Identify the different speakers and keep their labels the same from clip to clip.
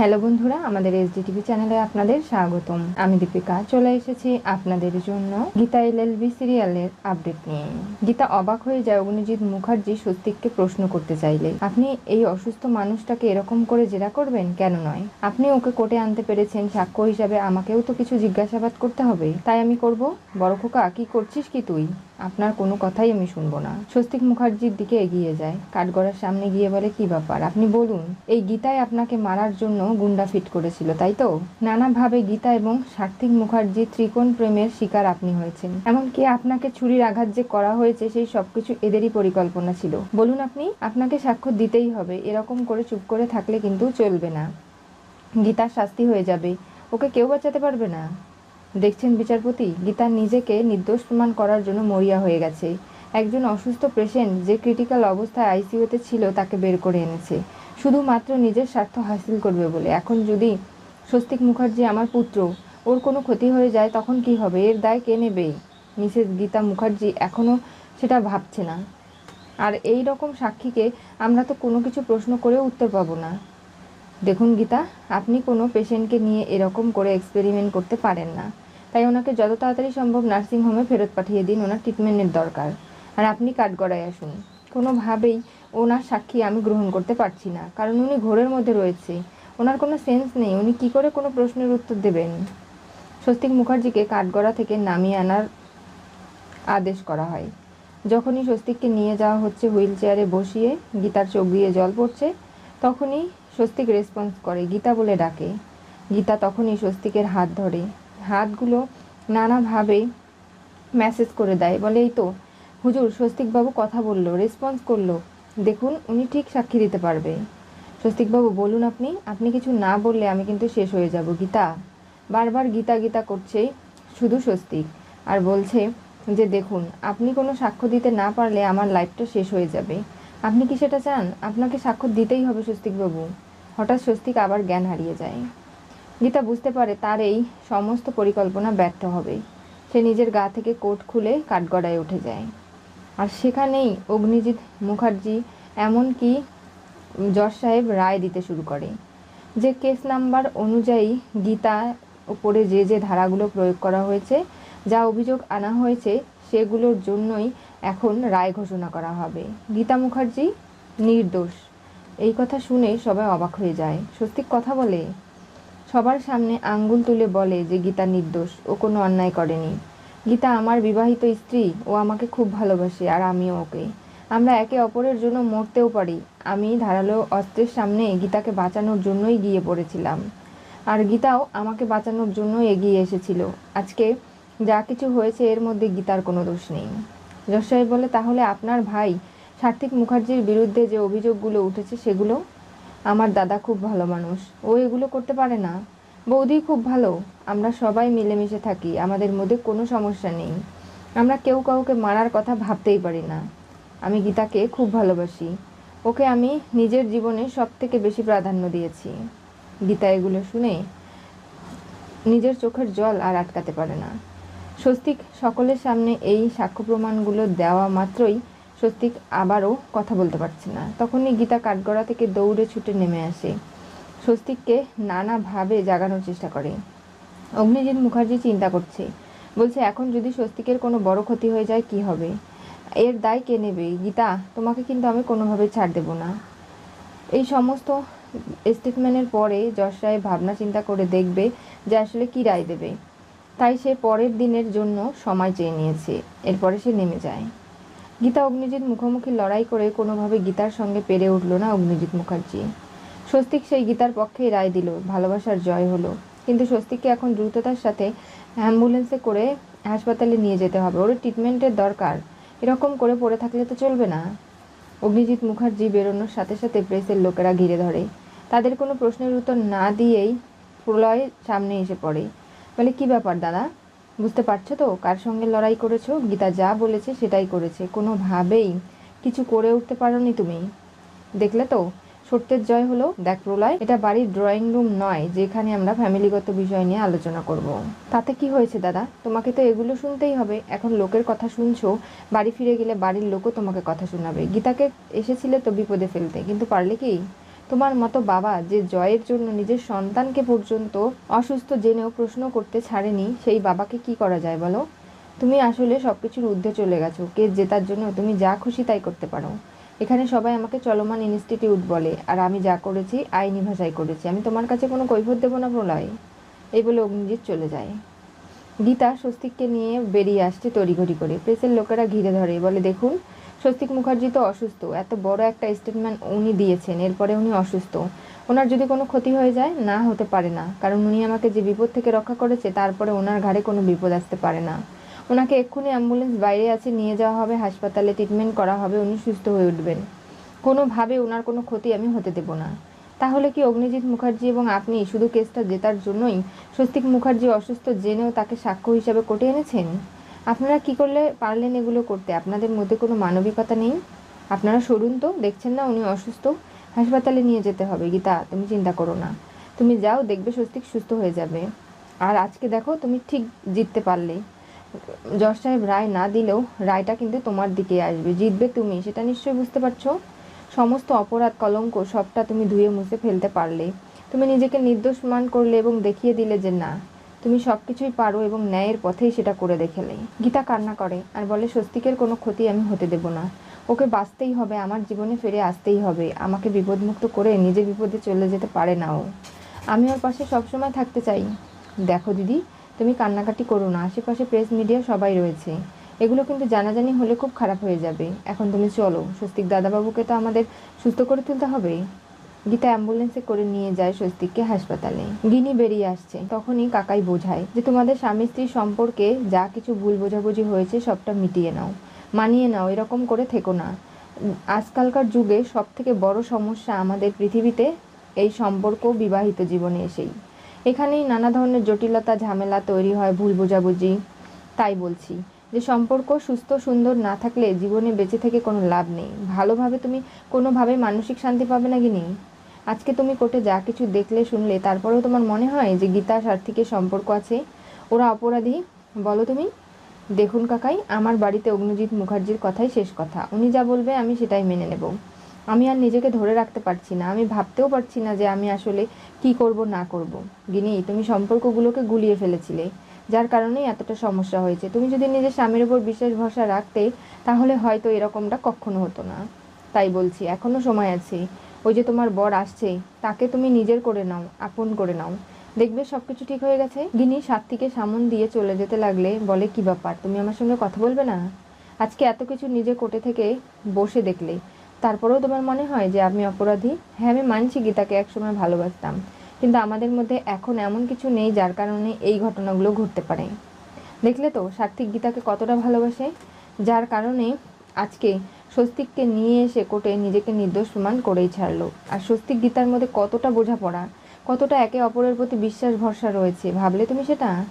Speaker 1: Hello বন্ধুরা, আমাদের SD TV চ্যানেলে আপনাদের স্বাগতম। আমি দীপিকা, চলে এসেছি আপনাদের জন্য গীতা এলএলবি সিরিয়ালের আপডেট নিয়ে। গীতা অবাক হয়ে যায় অগ্নিজিৎ মুখার্জি সত্যিককে প্রশ্ন করতে চাইলে, আপনি এই অসুস্থ মানুষটাকে এরকম করে জেরা করবেন কেন নয়? আপনি ওকে কোর্টে আনতে পেরেছেন, সাক্ষ্য হিসাবে আমাকেও তো কিছু জিজ্ঞাসাবাদ করতে হবে। তাই আমি করব? বড় খোকা, কি করছিস কি তুই? আপনার কোনো কথাই আমি শুনব না। স্বস্তিক মুখার্জির দিকে এগিয়ে যায়। কাঠগড়ার সামনে গিয়ে বলে, কি ব্যাপার? আপনি বলুন, এই গীতায় আপনাকে মারার জন্য গুন্ডা ফিট করেছিল, তাই তো? নানাভাবে গীতা এবং সার্থিক মুখার্জি ত্রিকোণ প্রেমের শিকার আপনি হয়েছেন। এমনকি আপনাকে ছুরির আঘাত যে করা হয়েছে, সেই সবকিছু এদেরই পরিকল্পনা ছিল। বলুন আপনি, আপনাকে সাক্ষ্য দিতেই হবে। এরকম করে চুপ করে থাকলে কিন্তু চলবে না। গীতার শাস্তি হয়ে যাবে। ওকে কেউ বাঁচাতে পারবে না? দেখছেন বিচারপতি? গীতা নিজেকে নির্দোষ প্রমাণ করার জন্য মরিয়া হয়ে গেছে। একজন অসুস্থ পেশেন্ট যে ক্রিটিক্যাল অবস্থায় আইসিইউতে ছিল তাকে বের করে এনেছে। শুধুমাত্র নিজের স্বার্থ হাসিল করবে বলে। এখন যদি স্বস্তিক মুখার্জি আমার পুত্র, ওর কোনো ক্ষতি হয়ে যায় তখন কি হবে? এর দায় কে নেবে? মিসেস গীতা মুখার্জি এখনও সেটা ভাবছে না। আর এই রকম সাক্ষীকে আমরা তো কোনো কিছু প্রশ্ন করেও উত্তর পাবো না। দেখুন গীতা, আপনি কোনো পেশেন্টকে নিয়ে এরকম করে এক্সপেরিমেন্ট করতে পারেন না। তাই ওনাকে যত তাড়াতাড়ি সম্ভব নার্সিংহোমে ফেরত পাঠিয়ে দিন, ওনার ট্রিটমেন্টের দরকার। আর আপনি কাঠগড়ায় আসুন। কোনোভাবেই ওনার সাক্ষী আমি গ্রহণ করতে পারছি না, কারণ উনি ঘোরের মধ্যে রয়েছে। ওনার কোনো সেন্স নেই, উনি কি করে কোনো প্রশ্নের উত্তর দেবেন? স্বস্তিক মুখার্জিকে কাঠগড়া থেকে নামিয়ে আনার আদেশ করা হয়। যখনই স্বস্তিককে নিয়ে যাওয়া হচ্ছে হুইল চেয়ারে বসিয়ে গীতার চোখ দিয়ে জল পড়ছে, তখনই স্বস্তিক রেসপন্স করে, গীতা বলে ডাকে। গীতা তখনই স্বস্তিকের হাত ধরে। হাতগুলো নানাভাবে মেসেজ করে দেয়। বলে, এই তো, হুজুর, স্বস্তিকবাবু কথা বলল রেসপন্স করল। দেখুন, উনি ঠিক সাক্ষী দিতে পারবে। স্বস্তিকবাবু, বলুন আপনি আপনি কিছু না বললে আমি কিন্তু শেষ হয়ে যাব, গীতা। বারবার গীতা গীতা করছে শুধু স্বস্তিক। আর বলছে যে, দেখুন, আপনি কোনো সাক্ষ্য দিতে না পারলে আমার লাইফটা শেষ হয়ে যাবে। আপনি কি সেটা চান? আপনাকে সাক্ষ্য দিতেই হবে স্বস্তিকবাবু। হঠাৎ স্বস্তিক আবার জ্ঞান হারিয়ে যায়। গীতা বুঝতে পারে তার এই সমস্ত পরিকল্পনা ব্যর্থ হবে সে নিজের গা থেকে কোট খুলে কাঠগড়ায় উঠে যায়। আর সেখানেই অগ্নিজিৎ মুখার্জি এমনকি জজ সাহেব রায় দিতে শুরু করে, যে কেস নাম্বার অনুযায়ী গীতা উপরে যে যে ধারাগুলো প্রয়োগ করা হয়েছে, যা অভিযোগ আনা হয়েছে, সেগুলোর জন্যই এখন রায় ঘোষণা করা হবে। গীতা মুখার্জি নির্দোষ। এই কথা শুনে সবাই অবাক হয়ে যায়। স্বস্তিক কথা বলে? সবার সামনে আঙ্গুল তুলে বলে যে গীতা নির্দোষ, ও কোনো অন্যায় করেনি। গীতা আমার বিবাহিত স্ত্রী, ও আমাকে খুব ভালোবাসে, আর আমিও ওকে। আমরা একে অপরের জন্য মরতেও পারি। আমি ধারালো অস্ত্রের সামনে গীতাকে বাঁচানোর জন্যই গিয়ে পড়েছিলাম। আর গীতাও আমাকে বাঁচানোর জন্য এগিয়ে এসেছিল। আজকে যা কিছু হয়েছে, এর মধ্যে গীতার কোনো দোষ নেই। যশ বলে, তাহলে আপনার ভাই সার্থিক মুখার্জির বিরুদ্ধে যে অভিযোগগুলো উঠেছে, সেগুলো আমার দাদা খুব ভালো মানুষ। ও এগুলো করতে পারে না। বৌদি খুব ভালো। আমরা সবাই মিলেমিশে থাকি। আমাদের মধ্যে কোনো সমস্যা নেই। আমরা কেউ কাউকে মারার কথা ভাবতেই পারি না। আমি গীতাকে খুব ভালোবাসি। ওকে আমি নিজের জীবনে সব থেকে বেশি প্রাধান্য দিয়েছি। গীতা এগুলো শুনে নিজের চোখের জল আর আটকাতে পারে না। স্বস্তিক সকলের সামনে এই সাক্ষ্য প্রমাণগুলো দেওয়া মাত্রই স্বস্তিক আবারও কথা বলতে পারছে না। তখনই গীতা কাঠগড়া থেকে দৌড়ে ছুটে নেমে আসে। স্বস্তিককে নানাভাবে জাগানোর চেষ্টা করে। অগ্নিজিৎ মুখার্জি চিন্তা করছে। বলছে, এখন যদি স্বস্তিকের কোনো বড় ক্ষতি হয়ে যায়, কি হবে? এর দায় কে নেবে? গীতা, তোমাকে কিন্তু আমি কোনোভাবে ছাড় দেব না। এই সমস্ত স্টেটমেন্টের পরে যশ রায় ভাবনা চিন্তা করে দেখবে যে আসলে কী রায় দেবে। তাই সে পরের দিনের জন্য সময় চেয়ে নিয়েছে। এরপরে সে নেমে যায়। গীতা অগ্নিজিৎ মুখোমুখি লড়াই করে কোনোভাবে গীতার সঙ্গে পেরে উঠল না অগ্নিজিৎ মুখার্জি। স্বস্তিক সেই গীতার পক্ষেই রায় দিল, ভালোবাসার জয় হলো। কিন্তু স্বস্তিককে এখন দ্রুততার সাথে অ্যাম্বুলেন্সে করে হাসপাতালে নিয়ে যেতে হবে। ওর ট্রিটমেন্টের দরকার। এরকম করে পড়ে থাকলে তো চলবে না। অগ্নিজিৎ মুখার্জি বেরোনোর সাথে সাথে প্রেসের লোকেরা ঘিরে ধরে। তাদের কোনো প্রশ্নের উত্তর না দিয়েই প্রলয় সামনে এসে পড়ে। বলে, কি ব্যাপার দাদা? বুঝতে পারছ তো? কার সঙ্গে লড়াই করেছ? গীতা যা বলেছে সেটাই করেছে। কোনোভাবেই কিছু করে উঠতে পারোনি তুমি। দেখলে তো? সত্যের জয় হলো, দেখ প্রলয়, এটা বাড়ির ড্রয়িং রুম নয়, যেখানে আমরা ফ্যামিলিগত বিষয় নিয়ে আলোচনা করব। তাতে কি হয়েছে দাদা? তোমাকে তো এগুলো শুনতেই হবে। এখন লোকের কথা শুনছো, বাড়ি ফিরে গেলে বাড়ির লোকও তোমাকে কথা শোনাবে। গীতাকে এসেছিলে তো বিপদে ফেলতে, কিন্তু পারলে কি? তোমার মতো বাবা যে জয়ের জন্য নিজের সন্তানকে পর্যন্ত অসুস্থ জেনেও প্রশ্ন করতে ছাড়েনি, সেই বাবাকে কি করা যায় বলো? তুমি আসলে সব কিছুর ঊর্ধ্বে চলে গেছো কেস জেতার জন্য তুমি যা খুশি তাই করতে পারো। এখানে সবাই আমাকে চলমান ইনস্টিটিউট বলে, আর আমি যা করেছি আইনি ভাষায় করেছি। আমি তোমার কাছে কোনো কৈফত দেবো না প্রলয়। এই বলে অগ্নিজিৎ চলে যায়। গীতা স্বস্তিককে নিয়ে বেরিয়ে আসছে তড়িঘড়ি করে। প্রেসের লোকেরা ঘিরে ধরে। বলে, দেখুন স্বস্তিক মুখার্জি তো অসুস্থ। এত বড় একটা স্টেটমেন্ট উনি দিয়েছেন, এরপরে উনি অসুস্থ। ওনার যদি কোনো ক্ষতি হয়ে যায়, না হতে পারে না। কারণ উনি আমাকে যে বিপদ থেকে রক্ষা করেছে, তারপরে ওনার ঘাড়ে কোনো বিপদ আসতে পারে না। ওনাকে এক্ষুনি অ্যাম্বুলেন্স বাইরে আছে, নিয়ে যাওয়া হবে, হাসপাতালে ট্রিটমেন্ট করা হবে, উনি সুস্থ হয়ে উঠবেন। কোনোভাবে ওনার কোনো ক্ষতি আমি হতে দেব না। তাহলে কি অগ্নিজিৎ মুখার্জি এবং আপনি শুধু কেসটা জেতার জন্যই স্বস্তিক মুখার্জি অসুস্থ জেনেও তাকে সাক্ষ্য হিসাবে কোর্টে এনেছেন? আপনারা কি করলে পারলেন এগুলো করতে? আপনাদের মধ্যে কোনো মানবিকতা নেই? আপনারা সরুন তো, দেখছেন না উনি অসুস্থ? হাসপাতালে নিয়ে যেতে হবে, গীতা, তুমি চিন্তা করো না। তুমি যাও, দেখবে স্বস্তিক সুস্থ হয়ে যাবে। আর আজকে দেখো, তুমি ঠিক জিততে পারলে। জজ সাহেব রায় না দিলেও রায়টা কিন্তু তোমার দিকে আসবে। জিতবে তুমি, সেটা নিশ্চয়ই বুঝতে পারছ? সমস্ত অপরাধ, কলঙ্ক সবটা তুমি ধুয়ে মুছে ফেলতে পারলে। তুমি নিজেকে নির্দোষ মান করলে এবং দেখিয়ে দিলে যে না। তুমি সব কিছুই পারো এবং ন্যায়ের পথেই সেটা করে দেখালে গীতা কান্না করে আর বলে, স্বস্তিকের কোনো ক্ষতি আমি হতে দেব না। ওকে বাঁচতেই হবে, আমার জীবনে ফিরে আসতেই হবে। আমাকে বিপদমুক্ত করে নিজে বিপদে চলে যেতে পারে না ও। আমি ওর পাশে সবসময় থাকতে চাই। দেখো দিদি, তুমি কান্নাকাটি করো না। আশেপাশে প্রেস মিডিয়া সবাই রয়েছে। এগুলো কিন্তু জানাজানি হলে খুব খারাপ হয়ে যাবে। এখন তুমি চলো। স্বস্তিক দাদাবাবুকে তো আমাদের সুস্থ করে তুলতে হবে। গীতা অ্যাম্বুলেন্সে করে নিয়ে যায় স্বস্তিককে হাসপাতালে। গিনি বেরিয়ে আসছে। তখনই কাকাই বোঝায় যে তোমাদের স্বামী স্ত্রী সম্পর্কে যা কিছু ভুল বোঝাবুঝি হয়েছে সবটা মিটিয়ে নাও। মানিয়ে নাও, এরকম করে থেকো না। আজকালকার যুগে সব থেকে বড় সমস্যা আমাদের পৃথিবীতে এই সম্পর্ক বিবাহিত জীবনে এসেই। এখানেই নানা ধরনের জটিলতা, ঝামেলা তৈরি হয়, ভুল বোঝাবুঝি। তাই বলছি যে সম্পর্ক সুস্থ, সুন্দর না থাকলে জীবনে বেঁচে থেকে কোনো লাভ নেই। ভালোভাবে তুমি কোনোভাবে মানসিক শান্তি পাবে না কি নেই আজকে তুমি কোর্টে যা কিছু দেখলে, শুনলে, তারপরেও তোমার মনে হয় যে গীতা সার্থিকের সম্পর্ক আছে? ওরা অপরাধী, বলো তুমি? দেখুন কাকাই, আমার বাড়িতে অগ্নিজিৎ মুখার্জির কথাই শেষ কথা। উনি যা বলবে, আমি সেটাই মেনে নেব। আমি আর নিজেকে ধরে রাখতে পারছি না। আমি ভাবতেও পারছি না যে আমি আসলে কি করব, না করব। গিনি তুমি সম্পর্কগুলোকে গুলিয়ে ফেলেছিলে, যার কারণেই এতটা সমস্যা হয়েছে। তুমি যদি নিজের স্বামীর উপর বিশ্বাস ভরসা রাখতে, তাহলে হয়তো এরকমটা কখনো হতো না। তাই বলছি, এখনও সময় আছে। ওই যে তোমার বর আসছে, তাকে তুমি নিজের করে নাও, আপন করে নাও। দেখবে সব কিছু ঠিক হয়ে গেছে। গিনি সাত্বিকে সামন দিয়ে চলে যেতে লাগলে বলে, কি ব্যাপার? তুমি আমার সঙ্গে কথা বলবে না? আজকে এত কিছু নিজে কোটে থেকে বসে দেখলে। তারপরেও তোমার মনে হয় যে আমি অপরাধী? হ্যাঁ আমি মানছি গীতাকে, একসময় ভালোবাসতাম। কিন্তু আমাদের মধ্যে এখন এমন কিছু নেই যার কারণে এই ঘটনাগুলো ঘটতে পারে। দেখলে তো সার্থিক গীতাকে কতটা ভালোবাসে? যার কারণে আজকে স্বস্তিককে নিয়ে এসে কোর্টে নিজেকে নির্দোষ প্রমাণ করেই ছাড়লো। আর স্বস্তিক গীতার মধ্যে কতটা বোঝাপড়া কতটা একে অপরের প্রতি বিশ্বাস ভরসা রয়েছে, ভাবলে তুমি সেটা?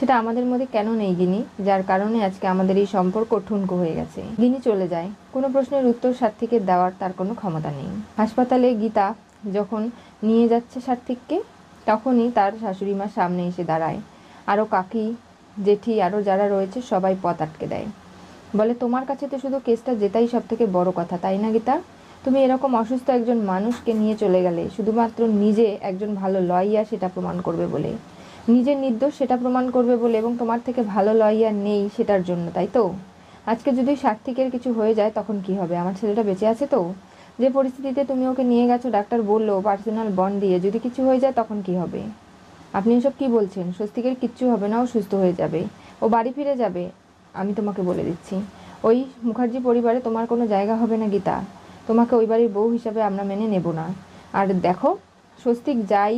Speaker 1: সেটা আমাদের মধ্যে কেন নেই, গিনি? যার কারণে আজকে আমাদের এই সম্পর্ক ঠুনকো হয়ে গেছে। গিনি চলে যায়। কোনো প্রশ্নের উত্তর সার্থিকের দেওয়ার তার কোনো ক্ষমতা নেই। হাসপাতালে গীতা যখন নিয়ে যাচ্ছে সার্থিককে, তখনই তার শাশুড়ি মা সামনে এসে দাঁড়ায়। আরও কাকি, জেঠি, আরও যারা রয়েছে, সবাই পথ আটকে দেয়। বলে, তোমার কাছে তো শুধু কেসটা জেতাই সব থেকে বড় কথা, তাই না গীতা? তুমি এরকম অসুস্থ একজন মানুষকে নিয়ে চলে গেলে, শুধুমাত্র নিজে একজন ভালো লয়ার সেটা প্রমাণ করবে বলে। নিজের নির্দোষ সেটা প্রমাণ করবে বলে, এবং তোমার থেকে ভালো লয়ার নেই সেটার জন্য, তাই তো? আজকে যদি সার্থিকের কিছু হয়ে যায়, তখন কি হবে? আমার ছেলেটা বেঁচে আছে তো? যে পরিস্থিতিতে তুমি ওকে নিয়ে গেছো, ডাক্তার বলল, পার্সোনাল বন্ড দিয়ে, যদি কিছু হয়ে যায়, তখন কি হবে? আপনি এসব কি বলছেন? স্বস্তিকের কিচ্ছু হবে না, ও সুস্থ হয়ে যাবে। ও বাড়ি ফিরে যাবে। আমি তোমাকে বলে দিচ্ছি। ওই মুখার্জি পরিবারে তোমার কোনো জায়গা হবে না গীতা। তোমাকে ওই বাড়ির বউ হিসাবে আমরা মেনে নেব না। আর দেখো, স্বস্তিক যাই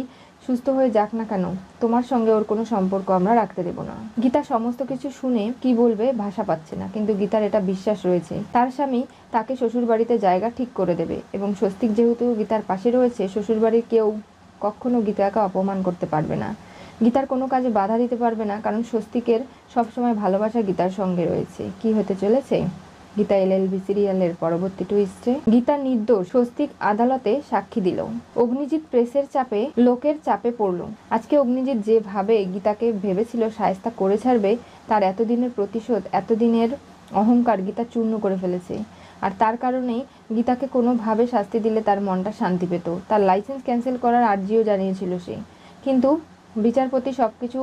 Speaker 1: সুস্থ হয়ে যাক না কেন, তোমার সঙ্গে ওর কোনো সম্পর্ক আমরা রাখতে দেব না। গীতা সমস্ত কিছু শুনে কি বলবে ভাষা পাচ্ছে না, কিন্তু গীতার এটা বিশ্বাস রয়েছে। তার স্বামী তাকে শ্বশুর বাড়িতে জায়গা ঠিক করে দেবে এবং স্বস্তিক যেহেতু গীতার পাশে রয়েছে শ্বশুর বাড়ির কেউ কখনো গীতাকে অপমান করতে পারবে না। গীতার কোনো কাজে বাধা দিতে পারবে না, কারণ স্বস্তিকের সবসময় ভালোবাসা গীতার সঙ্গে রয়েছে। কি হতে চলেছে? গীতা এল এলএলবি সিরিয়ালের পরবর্তী টুইস্টে গীতা নির্দোষ স্বস্তিক আদালতে সাক্ষী দিল। অগ্নিজিৎ প্রেসের চাপে, লোকের চাপে পড়ল। আজকে অগ্নিজিৎ যেভাবে গীতাকে ভেবেছিল সায়স্তা করে ছাড়বে, তার এতদিনের প্রতিশোধ, এতদিনের অহংকার গীতা চূর্ণ করে ফেলেছে। আর তার কারণেই গীতাকে কোনোভাবে শাস্তি দিলে তার মনটা শান্তি পেত। তার লাইসেন্স ক্যান্সেল করার আর্জিও জানিয়েছিল সে। কিন্তু বিচারপতি সব কিছু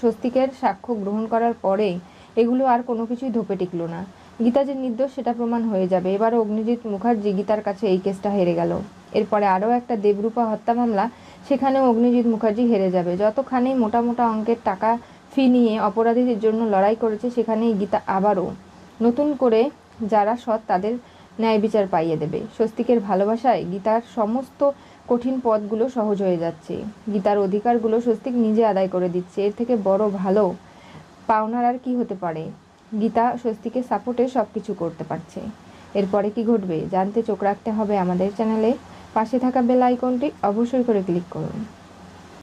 Speaker 1: স্বস্তিকের সাক্ষ্য গ্রহণ করার পরে এগুলো আর কোনো কিছুই ধোপে টিকলো না। গীতা যে নির্দোষ, সেটা প্রমাণ হয়ে যাবে। এবার অগ্নিজিৎ মুখার্জি গীতার কাছে এই কেসটা হেরে গেল। এরপরে আরও একটা দেবরূপা হত্যা মামলা, সেখানেও অগ্নিজিৎ মুখার্জি হেরে যাবে। যতখানেই মোটা মোটা অঙ্কের টাকা ফি নিয়ে অপরাধীদের জন্য লড়াই করেছে, সেখানেই গীতা আবারও। নতুন করে যারা সৎ, তাদের ন্যায় বিচার পাইয়ে দেবে। স্বস্তিকের ভালোবাসায় গীতার সমস্ত কঠিন পথগুলো সহজ হয়ে যাচ্ছে। গীতার অধিকারগুলো স্বস্তিক নিজে আদায় করে দিচ্ছে। এর থেকে বড় ভালো পাওনার আর কি হতে পারে? গীতা স্বস্তিকে সাপোর্টে সব কিছু করতে পারছে। এরপরে কি ঘটবে? জানতে চোখ রাখতে হবে আমাদের চ্যানেলে। পাশে থাকা বেল আইকনটি অবশ্যই করে ক্লিক করুন।